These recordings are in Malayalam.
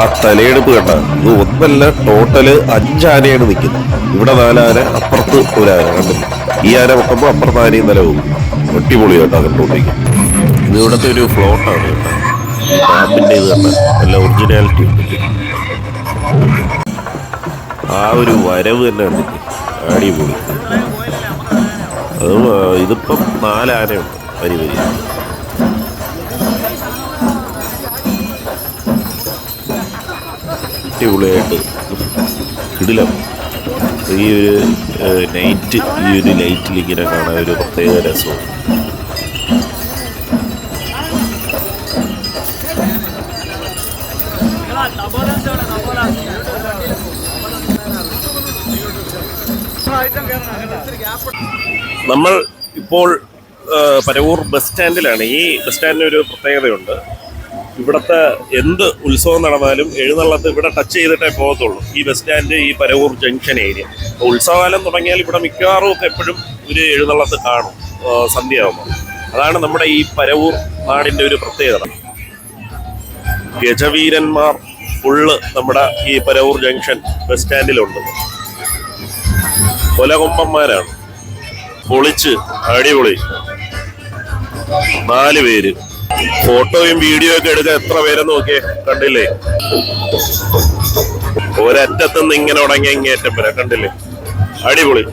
ആ തലയെടുപ്പ് കേട്ട. ഒന്നല്ല ടോട്ടൽ അഞ്ചാനയാണ് നിൽക്കുന്നത്. ഇവിടെ നാലാന അപ്പുറത്ത് ഒരു ആന. കണ്ടില്ല ഈ ആന വെക്കുമ്പോൾ അപ്പുറത്ത് ആനയും തല പോകും. ഒട്ടിപൊളി കേട്ടോ അതിന്റെ ഇത് ഇവിടുത്തെ ഒരു ഫ്ലോട്ടാണ് കേട്ടോ. ഇത് കണ്ട നല്ല ഒറിജിനാലിറ്റി ഉണ്ട്. ആ ഒരു വരവ് തന്നെ കണ്ടില്ലേ? അടിപൊളി. അത് ഇതിപ്പം നാലാനയുണ്ട് വരി വരി. അടിപൊളിയായിട്ട് കിടിലം ഈ ഒരു നൈറ്റ് ഈ ഒരു ലൈറ്റിൽ ഇങ്ങനെ കാണാൻ ഒരു പ്രത്യേക രസമാണ്. നമ്മൾ ഇപ്പോൾ പരവൂർ ബസ് സ്റ്റാൻഡിലാണ്. ഈ ബസ് സ്റ്റാൻഡിന് ഒരു പ്രത്യേകതയുണ്ട്. ഇവിടുത്തെ എന്ത് ഉത്സവം നടന്നാലും എഴുന്നള്ളത്ത് ഇവിടെ ടച്ച് ചെയ്തിട്ടേ പോകത്തുള്ളൂ. ഈ ബസ് സ്റ്റാൻഡ് ഈ പരവൂർ ജംഗ്ഷൻ ഏരിയ ഉത്സവകാലം തുടങ്ങിയാൽ ഇവിടെ മിക്കവാറും ഒക്കെ എപ്പോഴും ഒരു എഴുന്നള്ളത്ത് കാണും സന്ധ്യയാകുമ്പോൾ അതാണ് നമ്മുടെ ഈ പരവൂർ നാടിന്റെ ഒരു പ്രത്യേകത. ഗജവീരന്മാർ ഫുള്ള് നമ്മുടെ ഈ പരവൂർ ജംഗ്ഷൻ ബസ് സ്റ്റാൻഡിലുണ്ട് കൊലകൊമ്പന്മാരാണ്. പൊളിച്ച് അടിപൊളി. നാല് പേര്. ഫോട്ടോയും വീഡിയോ ഒക്കെ എടുക്കാൻ എത്ര പേരെ നോക്കിയേ? കണ്ടില്ലേ? ഒരറ്റത്തുനിന്ന് ഇങ്ങനെ ഉടങ്ങിയ ഇങ്ങേറ്റം വരെ കണ്ടില്ലേ? അടിപൊളി.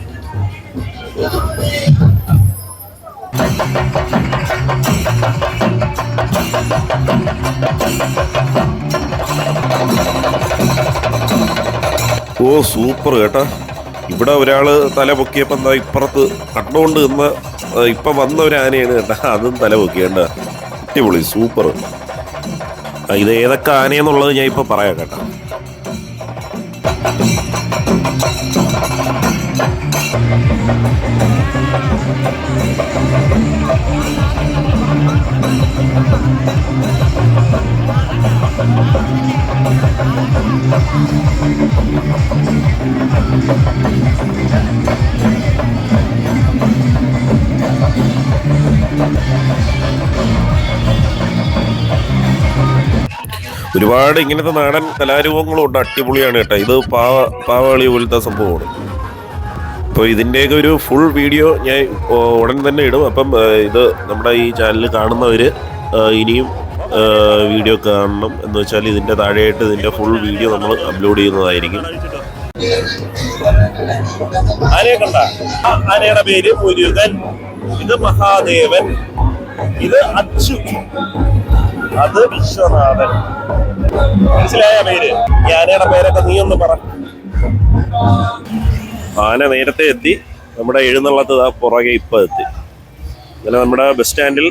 ഓ സൂപ്പർ കേട്ടാ. ഇവിടെ ഒരാൾ തല പൊക്കിയപ്പോ എന്താ ഇപ്പുറത്ത് കണ്ടുകൊണ്ട് നിന്ന് ഇപ്പൊ വന്ന ഒരു ആനയാണ് കേട്ടാ. അതും തല പൊക്കിയേണ്ട അടിപൊളി സൂപ്പർ ഇത് ഏതൊക്കെ ആനയെന്നുള്ളത് ഞാൻ ഇപ്പൊ പറയാം കേട്ടാ. ഒരുപാട് ഇങ്ങനത്തെ നാടൻ കലാരൂപങ്ങളും ഉണ്ട് അടിപൊളിയാണ് കേട്ടോ. ഇത് പാവ പാവാളി പോലത്തെ സംഭവമാണ്. അപ്പോൾ ഇതിന്റെയൊക്കെ ഒരു ഫുൾ വീഡിയോ ഞാൻ ഉടൻ തന്നെ ഇടും. അപ്പം ഇത് നമ്മുടെ ഈ ചാനൽ കാണുന്നവർ ഇനിയും വീഡിയോ കാണണം. എന്ന് വെച്ചാൽ ഇതിന്റെ താഴെയായിട്ട് ഇതിന്റെ ഫുൾ വീഡിയോ നമ്മൾ അപ്ലോഡ് ചെയ്യുന്നതായിരിക്കും. പേര് മുരുകൻ. ഇത് മഹാദേവൻ. ഇത് അച്ചു. അത് വിശ്വനാഥൻ. മനസ്സിലായ പേര്? ഞാനയുടെ പേരൊക്കെ നീ ഒന്ന് പറ. ആന നേരത്തെ എത്തി. നമ്മുടെ എഴുന്നള്ളത്ത് പുറകെ ഇപ്പൊ എത്തി. അങ്ങനെ നമ്മുടെ ബസ് സ്റ്റാൻഡിൽ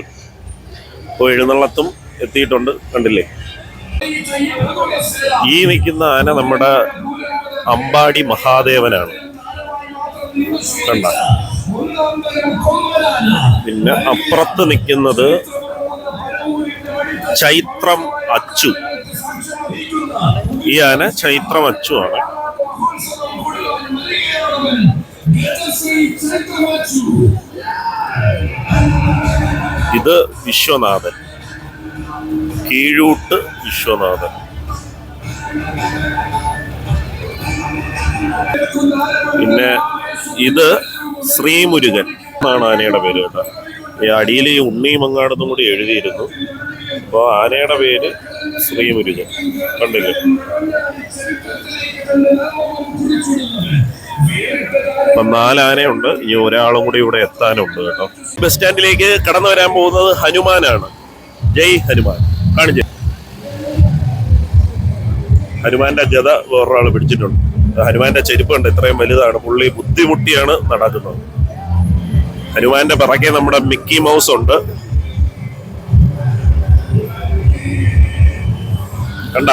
ഇപ്പോൾ എഴുന്നള്ളത്തും എത്തിയിട്ടുണ്ട്. കണ്ടില്ലേ? ഈ നിൽക്കുന്ന ആന നമ്മുടെ അമ്പാടി മഹാദേവനാണ്. കണ്ട? പിന്നെ അപ്പുറത്ത് നിൽക്കുന്നത് ചൈത്രം അച്ചു. ഈ ആന ചൈത്രം അച്ചു ആണ്. ഇത് വിശ്വനാഥൻ. കീഴൂട്ട് വിശ്വനാഥൻ. പിന്നെ ഇത് ശ്രീമുരുകൻ എന്നാണ് ആനയുടെ പേര് കേട്ടോ. ഈ അടിയിൽ ഈ ഉണ്ണി മങ്ങാടെന്നും കൂടി എഴുതിയിരുന്നു. അപ്പോൾ ആനയുടെ പേര് ശ്രീമുരുകൻ. കണ്ടില്ലേ? അപ്പം നാല് ആനയുണ്ട് ഇനി ഒരാളും കൂടി ഇവിടെ എത്താനുണ്ട് കേട്ടോ. ബസ് സ്റ്റാൻഡിലേക്ക് കടന്നു വരാൻ പോകുന്നത് ഹനുമാനാണ്. ജയ് ഹനുമാൻ. കാണിച്ചു. ഹനുമാന്റെ ഗത വേറൊരാൾ പിടിച്ചിട്ടുണ്ട്. ഹനുമാന്റെ ചെരുപ്പുണ്ട് ഇത്രയും വലുതാണ്. പുള്ളി ബുദ്ധിമുട്ടിയാണ് നടക്കുന്നത്. ഹനുമാന്റെ പിറകെ നമ്മുടെ മിക്കി മൗസ് ഉണ്ട്. കണ്ട?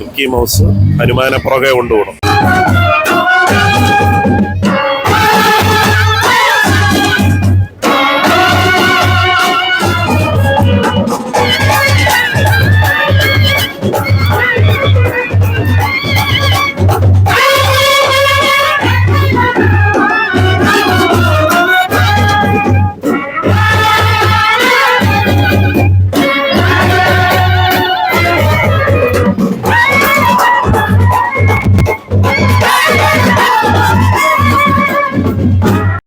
മിക്കി മൗസ് ഹനുമാനെ പുറകെ കൊണ്ടുപോകണം.